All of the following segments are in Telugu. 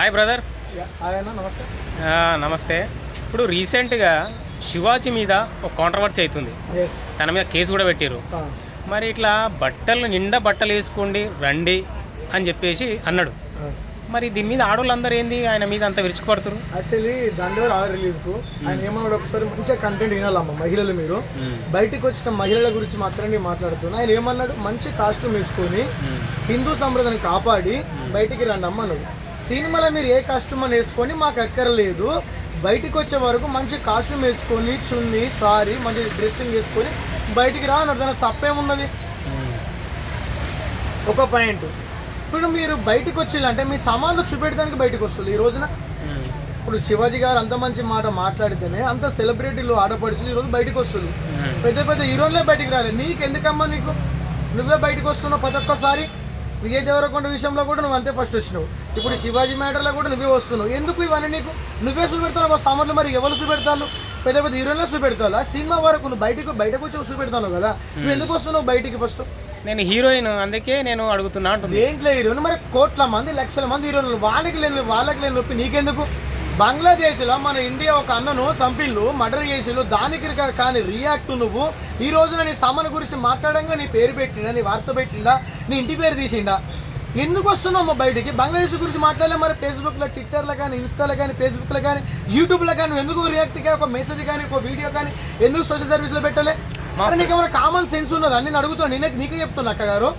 హాయ్ బ్రదర్ నమస్తే. నమస్తే. ఇప్పుడు రీసెంట్గా శివాజీ మీద ఒక కాంట్రవర్సీ అవుతుంది. తన మీద కేసు కూడా పెట్టారు మరి ఇట్లా బట్టలు నిండా బట్టలు వేసుకోండి రండి అని చెప్పేసి అన్నాడు. మరి దీని మీద ఆడవాళ్ళందరూ ఏంది? ఆయన మీద అంత విరుచుకుపడుతురు యాక్చువల్లీ దండవర్ ఆర్ రిలీజ్కు ఆయన ఏమన్నాడు ఒకసారి? మంచిగా కంటెంట్ వినాలమ్మ మహిళలు మీరు. బయటికి వచ్చిన మహిళల గురించి మాత్రమే నేను మాట్లాడుతున్నా. ఆయన ఏమన్నాడు? మంచి కాస్ట్యూమ్ వేసుకొని హిందూ సంప్రదాయాన్ని కాపాడి బయటికి రండి అమ్మ అన్నాడు సినిమాలో మీరు ఏ కాస్ట్యూమ్ అని వేసుకొని మాకు ఎక్కరలేదు. బయటికి వచ్చే వరకు మంచి కాస్ట్యూమ్ వేసుకొని చున్ని సారీ మంచి డ్రెస్సింగ్ వేసుకొని బయటికి రా అన్నాడు దానికి తప్పేమున్నది ఒక పాయింట్. ఇప్పుడు మీరు బయటికి వచ్చిందంటే మీ సామాన్లు చూపెట్టడానికి బయటకు వస్తుంది ఈ రోజున. ఇప్పుడు శివాజీ గారు అంత మంచి మాట మాట్లాడితేనే అంత సెలబ్రిటీలు ఆడపడుచులు ఈరోజు బయటకు వస్తుంది పెద్ద పెద్ద హీరోలే బయటికి రాలేదు. నీకు ఎందుకమ్మా నీకు? నువ్వే బయటకు వస్తున్నావు ప్రతి ఒక్కసారి. విజయ్ దేవరకొండ విషయంలో కూడా నువ్వు అంతే ఫస్ట్ వచ్చినావు. ఇప్పుడు శివాజీ మ్యాటర్లో కూడా నువ్వే వస్తున్నావు. ఎందుకు ఇవన్నీ నీకు? నువ్వే చూపెడతావు సామాన్లు మరి ఎవరు చూపెడతాను పెద్ద పెద్ద హీరోలే చూపెడతావు ఆ సినిమా వరకు నువ్వు బయటకు బయటకు వచ్చి చూపెడతాను కదా? నువ్వు ఎందుకు వస్తున్నావు బయటికి ఫస్ట్ నేను హీరోయిన్ అందుకే నేను అడుగుతున్నా దేంట్లో హీరోలు మరి కోట్ల మంది లక్షల మంది హీరోలు వాళ్ళకి లేని వాళ్ళకి లేని నొప్పి నీకెందుకు? బంగ్లాదేశ్లో మన ఇండియా ఒక అన్నను సంపిల్లు మర్డర్ చేసిళ్ళు దానికి కానీ రియాక్ట్ నువ్వు. ఈ రోజున నీ సామాన్ గురించి మాట్లాడంగా నీ పేరు పెట్టిండా నీ వార్త పెట్టిండా నీ ఇంటి పేరు తీసిండా? ఎందుకు వస్తున్నావు అమ్మ బయటికి? బంగ్లాదేశ్ గురించి మాట్లాడలే మరి. ఫేస్బుక్లో ట్విట్టర్లో కానీ ఇన్స్టాలో కానీ ఫేస్బుక్లో కానీ యూట్యూబ్లో కానీ నువ్వు ఎందుకు రియాక్ట్గా ఒక మెసేజ్ కానీ ఒక వీడియో కానీ ఎందుకు సోషల్ సర్వీస్లో పెట్టలే? అరే నీకు ఏమైనా కామన్ సెన్స్ ఉన్నదా? నేను అడుగుతాను నేనే నీకే చెప్తున్నా అక్క గారు.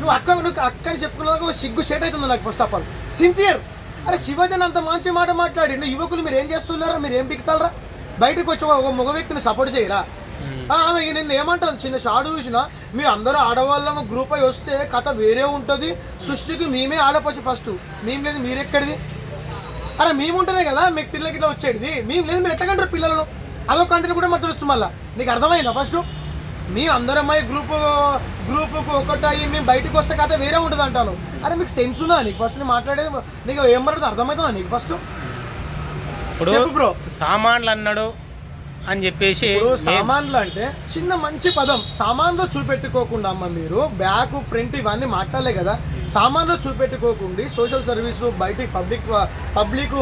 నువ్వు అక్క నువ్వు అక్క అని చెప్పుకున్నాక ఒక సిగ్గు షేట్ అవుతుంది నాకు ఫస్ట్ ఆఫ్ ఆల్ సిన్సియర్ అరే శివజన్ అంత మంచి మాట మాట్లాడి యువకులు మీరు ఏం చేస్తున్నారా? మీరు ఏం పిక్తాలరా? బయటకు వచ్చి ఒక మగ వ్యక్తిని సపోర్ట్ చేయరా? ఆమె ఇక నిన్ను ఏమంటాను చిన్న షాడు చూసిన మీ అందరూ ఆడవాళ్ళం గ్రూప్ అయి వస్తే కథ వేరే ఉంటుంది. సృష్టికి మేమే ఆడపచ్చు ఫస్ట్ మేము లేదు మీరెక్కడిది? అరే మేము ఉంటేనే కదా మీకు పిల్లలకి ఇట్లా వచ్చేది మేము లేదు మీరు ఎట్లా కంటారు పిల్లలను? అదొక కంట్రీ కూడా మాట్లాడొచ్చు మళ్ళీ. నీకు అర్థమైందా ఫస్ట్ మీ అందరమై గ్రూప్ గ్రూప్కు ఒకటి అయ్యి మేము బయటకు వస్తే కథ వేరే ఉంటుంది అంటాను. అరే మీకు సెన్స్ ఉందా? నీకు ఫస్ట్ నేను మాట్లాడేది నీకు ఏం మాట్లాడుతుంది అర్థమవుతుందా నీకు ఫస్ట్ ఇప్పుడు బ్రో సామాన్లు అన్నాడు అని చెప్పేసి సామాన్లు అంటే చిన్న మంచి పదం. సామాన్లో చూపెట్టుకోకుండా అమ్మ మీరు బ్యాక్ ఫ్రంట్ ఇవన్నీ మాట్లాడలే కదా. సామాన్లో చూపెట్టుకోకుండా సోషల్ సర్వీస్ బయటికి పబ్లిక్ పబ్లిక్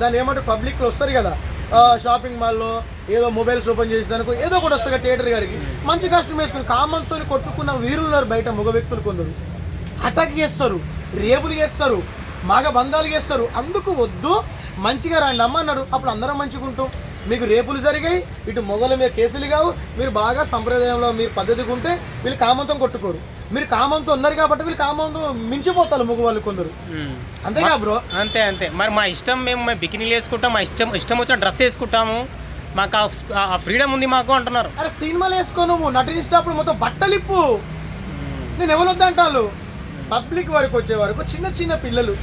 దాన్ని ఏమంటారు? పబ్లిక్ వస్తారు కదా. షాపింగ్ మాల్లో ఏదో మొబైల్స్ ఓపెన్ చేసేదానికి ఏదో ఒకటి వస్తుంది కదా థియేటర్ గారికి. మంచి కాస్ట్యూమ్ వేసుకుని కామంతో కొట్టుకున్న వీరులు ఉన్నారు బయట మగ వ్యక్తులు కొందరు. అటాక్ చేస్తారు రేపులు చేస్తారు మగ బంధాలు చేస్తారు. అందుకు వద్దు. మంచిగా రండి అమ్మ అన్నారు. అప్పుడు అందరం మంచిగా ఉంటాం. మీకు రేపులు జరిగాయి ఇటు మొగల మీద కేసులు కావు మీరు బాగా సంప్రదాయంలో మీరు పద్ధతిగా ఉంటే వీళ్ళు కామంతం కొట్టుకోరు. మీరు కామంతో ఉన్నారు కాబట్టి వీళ్ళు కామంతో మించిపోతారు మగవాళ్ళు కొందరు. అంతేగా బ్రో? అంతే అంతే. మరి మా ఇష్టం మేము మేము బికినీలు వేసుకుంటాం మా ఇష్టం ఇష్టం వచ్చిన డ్రెస్ వేసుకుంటాము. మాకు ఆ- ఫ్రీడమ్ ఉంది మాకు అంటున్నారు. అరే సినిమాలు వేసుకో నువ్వు. నటించినప్పుడు మొత్తం బట్టలు ఇప్పు నేను ఎవరొద్దంటాను పబ్లిక్ వరకు వచ్చే వరకు చిన్న చిన్న పిల్లలు.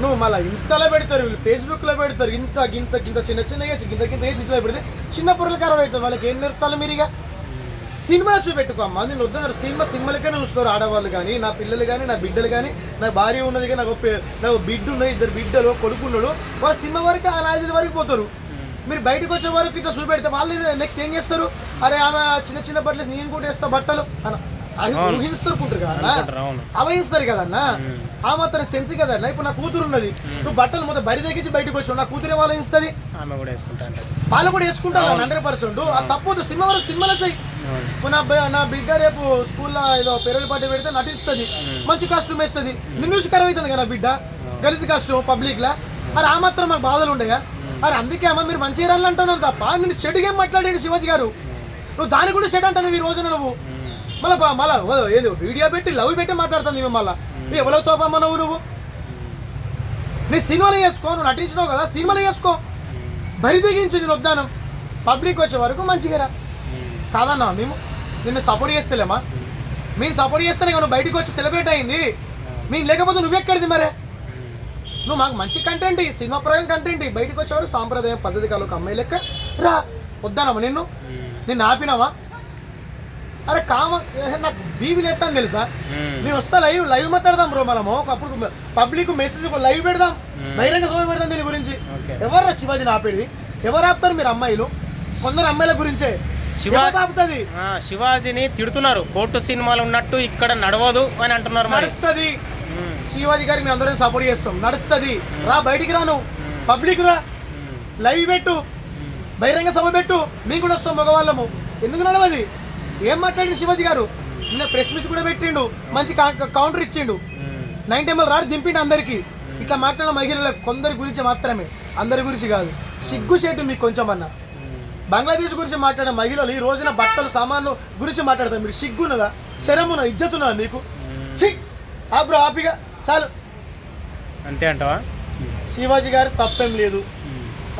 నువ్వు మళ్ళీ ఇన్స్టాలో పెడతారు వీళ్ళు ఫేస్బుక్లో పెడతారు ఇంత గింత గింత చిన్న చిన్న వేసి గింత గింత వేసి ఇంట్లో పెడితే చిన్న పొరలు ఖరాబ్ అవుతుంది వాళ్ళకి ఏం నేర్పాలి మీరు ఇక? సినిమా చూపెట్టుకో అమ్మా. నేను వద్దన్నారు. సినిమా సినిమాలకే చూస్తారు ఆడవాళ్ళు కానీ నా పిల్లలు కానీ నా బిడ్డలు కానీ నా భార్య ఉన్నది కానీ నాకు నాకు బిడ్డ ఉన్నది ఇద్దరు బిడ్డలు కొడుకున్నాడు వాళ్ళ సినిమా వరకు ఆ నాలుగు వరకు పోతారు. మీరు బయటకు వచ్చే వరకు ఇట్లా చూపెడితే వాళ్ళు నెక్స్ట్ ఏం చేస్తారు? అరే ఆమె చిన్న చిన్న బట్టలు నేను కూడా వేస్తా బట్టలు అన్న. అది ఊహిస్తారు కదా అవహిస్తారు కదన్నా? ఆ మాత్రం సెన్స్ కదన్నా? ఇప్పుడు నా కూతురు ఉన్నది. నువ్వు బట్టలు మొత్తం బరి తగ్గించి బయటకు వచ్చావు. నా కూతురు వాళ్ళు ఇస్తుంది ఆమె కూడా వేసుకుంటా అంటది. వాళ్ళు కూడా వేసుకుంటారు హండ్రెడ్ పర్సెంట్. ఆ తప్పదు సినిమా వరకు సినిమాలో అవును. ఇప్పుడు నా నా బిడ్డ రేపు స్కూల్లో ఏదో పెరడు పార్టీ పెడితే నటిస్తుంది. మంచి కాస్ట్యూమ్ వేస్తుంది. నిన్ను చూసి అవుతుంది కదా బిడ్డ? గలిత కాస్ట్యూమ్ పబ్లిక్ లా అరే ఆ మాత్రం మాకు బాధలు ఉండగా? అరే అందుకే అమ్మ మీరు మంచి అంటున్నాను తప్ప. నేను చెడుగా మాట్లాడాడు శివాజీ గారు? నువ్వు దాని కూడా చెడు అంటాను ఈ రోజున నువ్వు. మళ్ళీ మళ్ళీ ఏదో వీడియో పెట్టి లవ్ పెట్టి మాట్లాడుతుంది ఇవి మళ్ళీ. ఎవరో తోపమ్మ నువ్వు నువ్వు? నీ సినిమాలు వేసుకో నువ్వు నటించినావు కదా సినిమాలు వేసుకో. బరి తెగించు నేను వద్దాను. పబ్లిక్ వచ్చే వరకు మంచిగా రా. కాదన్నా మేము నిన్ను సపోర్ట్ చేస్తలేమా? మేము. సపోర్ట్ చేస్తేనే నువ్వు బయటకు వచ్చి సెలబ్రేట్ అయింది. మేము. లేకపోతే నువ్వెక్కడిది మరే? నువ్వు మాకు మంచి కంటెంట్ సినిమా ప్రయోగం కంటెంట్. బయటకు వచ్చేవారు సాంప్రదాయం పద్ధతి కాలు ఒక అమ్మాయి లెక్క రా. వద్దానమ్మా నిన్ను. నిన్ను ఆపినావా? అరే కామ నాకు బీవీ లేస్తాను తెలుసా. నేను వస్తా లైవ్ లైవ్ మాట్లాడదాం బ్రో మనము. ఒకప్పుడు పబ్లిక్ మెసేజ్ లైవ్ పెడదాం. బహిరంగ సభ పెడదాం దీని గురించి. ఎవరు శివాజీని ఆపేది ఎవరు ఆపుతారు మీరు అమ్మాయిలు? కొందరు అమ్మాయిల గురించే. ఆపుతుంది? ఆ, శివాజీని తిడుతున్నారు. కోర్టు సినిమాలు ఉన్నట్టు ఇక్కడ నడవదు అని అంటున్నారు నడుస్తుంది. శివాజీ గారికి మేము అందరం సపోర్ట్ చేస్తాం. నడుస్తుంది. రా బయటికి రాను. పబ్లిక్ రా. లైవ్ పెట్టు. బహిరంగ సభ పెట్టు. మేము కూడా వస్తాం మగవాళ్ళము. ఎందుకు నడవది? ఏం మాట్లాడిండు శివాజీ గారు? నిన్న ప్రెస్ మీట్ కూడా పెట్టిండు. మంచి కౌంటర్ ఇచ్చిండు. నైన్ టైంలో రాడు దింపిండు అందరికి. ఇట్లా మాట్లాడిన మహిళల కొందరి గురించి మాత్రమే. అందరి గురించి కాదు. సిగ్గు చేటు మీకు కొంచెం అన్న. బంగ్లాదేశ్ గురించి మాట్లాడే మహిళలు ఈ రోజున బట్టలు సామాన్లు గురించి మాట్లాడతారు. మీరు సిగ్గున్నదా? శరమున ఇజ్జతున్నదా మీకు? ఛీ! ఆ బ్రో ఆపిగా. చాలు. అంతే అంటావా? శివాజీ గారు తప్పేం లేదు.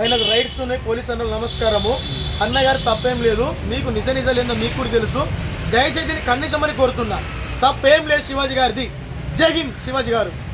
ఆయనకు రైట్స్ ఉన్నాయి. పోలీస్ అన్న నమస్కారము. అన్నగారు తప్పేం లేదు. మీకు నిజ నిజలేదో మీకు కూడా తెలుసు. దయచేసి దీన్ని ఖండించమని కోరుతున్నా. తప్పేం లేదు శివాజీ గారిది. జై హింద్ శివాజీ గారు.